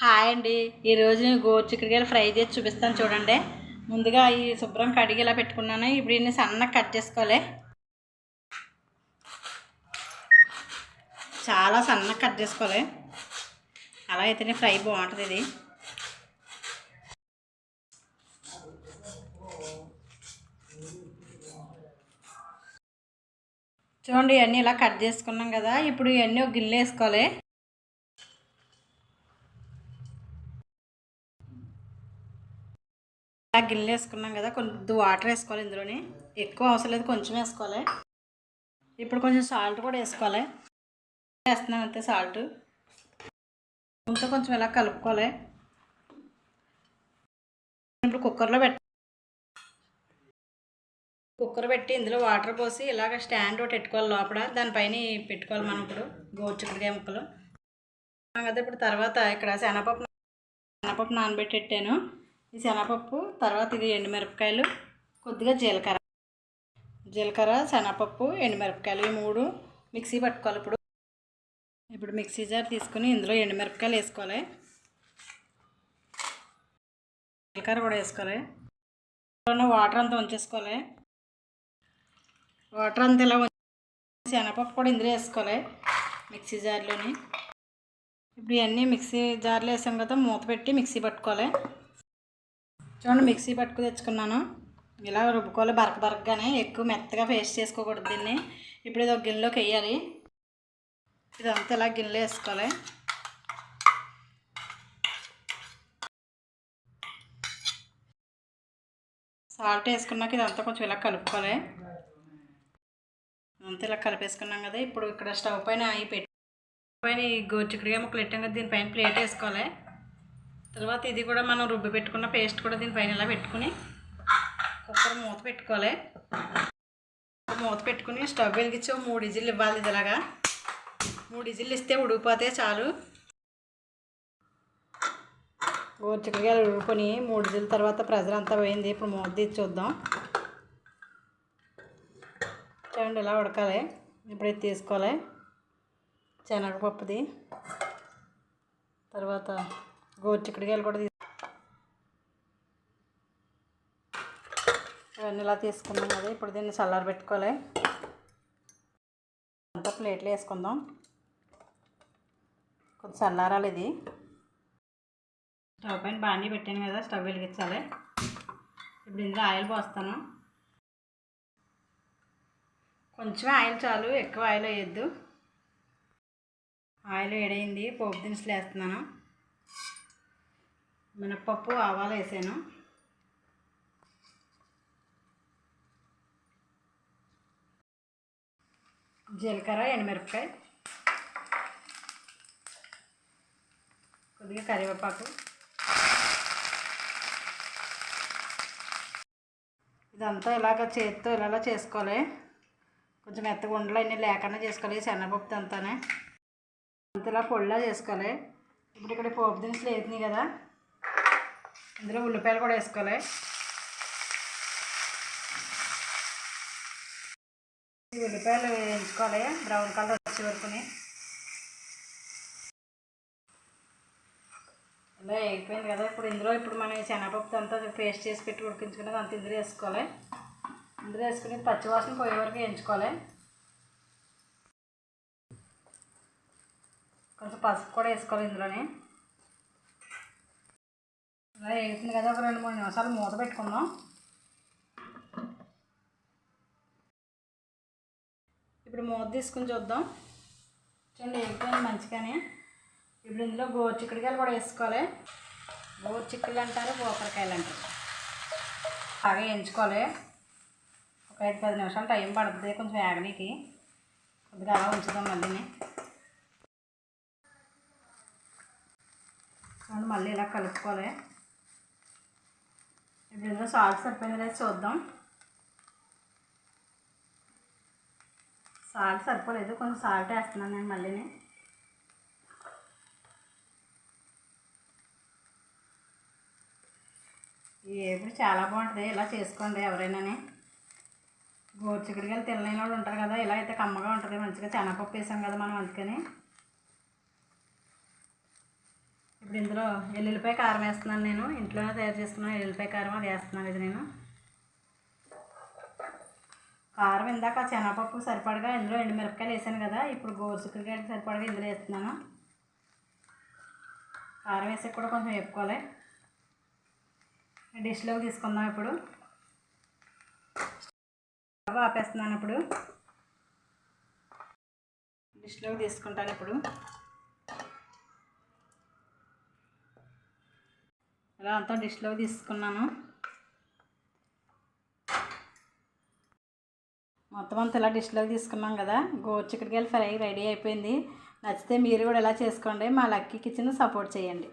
Hi అండి. ఈరోజు నేను గోరు చిక్కుడుకాయలు ఫ్రై చేసి చూపిస్తాను చూడండి. ముందుగా ఈ శుభ్రం కడిగి ఇలా పెట్టుకున్నాను. ఇప్పుడు ఇన్ని సన్నగా కట్ చేసుకోవాలి. చాలా సన్నగా కట్ చేసుకోవాలి. అలా అయితేనే ఫ్రై బాగుంటుంది ఇది. చూడండి ఇవన్నీ ఇలా కట్ చేసుకున్నాం కదా. ఇప్పుడు ఇవన్నీ ఒక గిన్నె వేసుకోవాలి. ఆ గిన్నెలు వేసుకున్నాం కదా కొద్ది వాటర్ వేసుకోవాలి ఇందులోని. ఎక్కువ అవసరం లేదు కొంచెం వేసుకోవాలి. ఇప్పుడు కొంచెం సాల్ట్ కూడా వేసుకోవాలి. వేస్తున్నాం అంతే సాల్ట్. ఇంత కొంచెం ఇలా కలుపుకోవాలి. ఇప్పుడు కుక్కర్లో పెట్ట కుక్కర్ పెట్టి ఇందులో వాటర్ పోసి ఇలాగ స్టాండ్ ఒకటి పెట్టుకోవాలి లోపల. దానిపైన పెట్టుకోవాలి మనం ఇప్పుడు గోరుచిక్కుడుకాయ ముక్కలు. కదా ఇప్పుడు తర్వాత ఇక్కడ శనగపప్పు శనగపప్పు నానబెట్టి పెట్టాను ఈ శనగపప్పు తర్వాత ఇది ఎండుమిరపకాయలు కొద్దిగా జీలకర్ర. జీలకర్ర శనగపప్పు ఎండుమిరపకాయలు ఈ మూడు మిక్సీ పట్టుకోవాలి ఇప్పుడు. ఇప్పుడు మిక్సీ జార్ తీసుకుని ఇందులో ఎండుమిరపకాయలు వేసుకోవాలి. జీలకర్ర కూడా వేసుకోవాలి. వాటర్ అంతా ఉంచేసుకోవాలి. వాటర్ అంతా ఇలా ఉంచి శనగపప్పు కూడా ఇందులో వేసుకోవాలి మిక్సీ జార్లోని. ఇప్పుడు ఇవన్నీ మిక్సీ జార్లో వేసాం కదా మూత పెట్టి మిక్సీ పట్టుకోవాలి. చూడండి మిక్సీ పట్టుకు తెచ్చుకున్నాను. ఇలా రుబ్బుకోవాలి బరక బరకగానే ఎక్కువ మెత్తగా పేస్ట్ చేసుకోకూడదు దీన్ని. ఇప్పుడు ఇది ఒక గిన్నెలోకి వేయాలి. ఇదంతా ఇలా గిన్నెలో వేసుకోవాలి. సాల్ట్ వేసుకున్నాక ఇదంతా కొంచెం ఇలా కలుపుకోవాలి. అంతా ఇలా కలిపేసుకున్నాం కదా ఇప్పుడు ఇక్కడ స్టవ్ పైన అవి పెట్టి పైన ఈ గోరుచిక్కుడుగా ముక్కలు పెట్టాం కదా దీనిపైన ప్లేట్ వేసుకోవాలి. తర్వాత ఇది కూడా మనం రుబ్బి పెట్టుకున్న పేస్ట్ కూడా దీనిపైన ఇలా పెట్టుకుని కుక్కర్ మూత పెట్టుకోవాలి. మూత పెట్టుకుని స్టవ్ వెలిగించి మూడు ఇజిల్లు ఇవ్వాలి ఇది ఇలాగా మూడు ఇజిల్లు ఇస్తే ఉడికిపోతే చాలు. గోరుచిక్కుడుకాయలు ఉడుకొని మూడు ఇజిల్ తర్వాత ప్రెజర్ అంతా పోయింది. ఇప్పుడు మూత తీసి చూద్దాం. చూడండి ఇలా ఉడకాలి. ఇప్పుడు ఇది తీసుకోవాలి. శనగపప్పుది. తర్వాత గోరుచిక్కుడుకాయలు కూడా తీ ఇవన్నీ ఇలా తీసుకున్నాం కదా ఇప్పుడు దీన్ని చల్లారి పెట్టుకోవాలి. అంతా ప్లేట్లో వేసుకుందాం. కొంచెం చల్లారాలి ఇది. స్టవ్ పైన బాండీ పెట్టాను కదా స్టవ్ వెలిగించాలి. ఇప్పుడు ఇందులో ఆయిల్ పోస్తాను. కొంచెం ఆయిల్ చాలు ఎక్కువ ఆయిల్ వేయద్దు. ఆయిల్ వేడైంది పోపు దినుసులు వేస్తున్నాను. మినప్పప్పు ఆవాలు వేసాను. జీలకర్ర ఎండుమిరపకాయ కొద్దిగా కరివేపాకు. ఇదంతా ఇలాగ చేతితో ఇలా చేసుకోవాలి. కొంచెం మెత్తగా ఉండలు అన్నీ లేకుండా చేసుకోవాలి. శనగపప్పు అంతానే. అంత ఇలా పొడిలా చేసుకోవాలి. ఇప్పుడు ఇక్కడ పోపు దినుసులు వేసినాయి కదా. ఇందులో ఉల్లిపాయలు కూడా వేసుకోవాలి. ఉల్లిపాయలు వేయించుకోవాలి. బ్రౌన్ కలర్ వచ్చే వరకుని ఇలా అయిపోయింది కదా. ఇప్పుడు ఇందులో ఇప్పుడు మనం శనగపప్పు అంతా పేస్ట్ చేసి పెట్టి ఉడికించుకున్నది అంత ఇందులో వేసుకోవాలి. ఇందులో వేసుకుని పచ్చివాసన పోయే వరకు వేయించుకోవాలి. కొంచెం పసుపు కూడా వేసుకోవాలి ఇందులోనే. అదే వేసింది కదా ఒక రెండు మూడు నిమిషాలు మూత పెట్టుకుందాం. ఇప్పుడు మూత తీసుకుని చూద్దాం. చూడండి వేగిపోయింది మంచిగానే. ఇప్పుడు ఇందులో గోరు చిక్కుడుకాయలు కూడా వేసుకోవాలి. గోరుచిక్కులు అంటారు గోకరకాయలు అంటారు బాగా వేయించుకోవాలి. ఒక ఐదు పది నిమిషాలు టైం పడుతుంది కొంచెం వేగనీకి. కొద్దిగా అలా ఉంచుదాం మళ్ళీని. మళ్ళీ ఇలా కలుపుకోవాలి. ఇప్పుడు సాల్ట్ సరిపోయింది లేదు చూద్దాం. సాల్ట్ సరిపోలేదు కొంచెం సాల్ట్ వేస్తున్నాను నేను మళ్ళీ ఏపుడు చాలా బాగుంటుంది ఇలా చేసుకోండి ఎవరైనాని. గోరుచిక్కుడుకాయలు తినలేని వాళ్ళు ఉంటారు కదా ఇలా అయితే కమ్మగా ఉంటుంది మంచిగా శనగపప్పు వేసాం కదా మనం అందుకని. ఇప్పుడు ఇందులో ఎల్లుల్లిపాయ కారం వేస్తున్నాను నేను. ఇంట్లోనే తయారు చేసుకున్నాను ఎల్లుల్లిపాయ కారం అది వేస్తున్నాను ఇది నేను. కారం ఇందాక శనగపప్పు సరిపడగా ఇందులో ఎండుమిరపకాయలు వేసాను కదా. ఇప్పుడు గోరుచిక్కుడుకాయలు సరిపడగా ఇందులో వేస్తున్నాను. కారం వేసి కూడా కొంచెం వేపుకోవాలి. డిష్లోకి తీసుకుందాం ఇప్పుడు. స్టవ్ ఆపేస్తున్నాను ఇప్పుడు. డిష్లోకి తీసుకుంటాను ఇప్పుడు. ఇలా అంతా డిష్లో తీసుకున్నాను. మొత్తం అంతా ఇలా డిష్లో తీసుకున్నాం కదా. గోరుచిక్కుడుకాయలు ఫ్రై రెడీ అయిపోయింది. నచ్చితే మీరు కూడా ఇలా చేసుకోండి. మా లక్కీ కిచెన్ సపోర్ట్ చేయండి.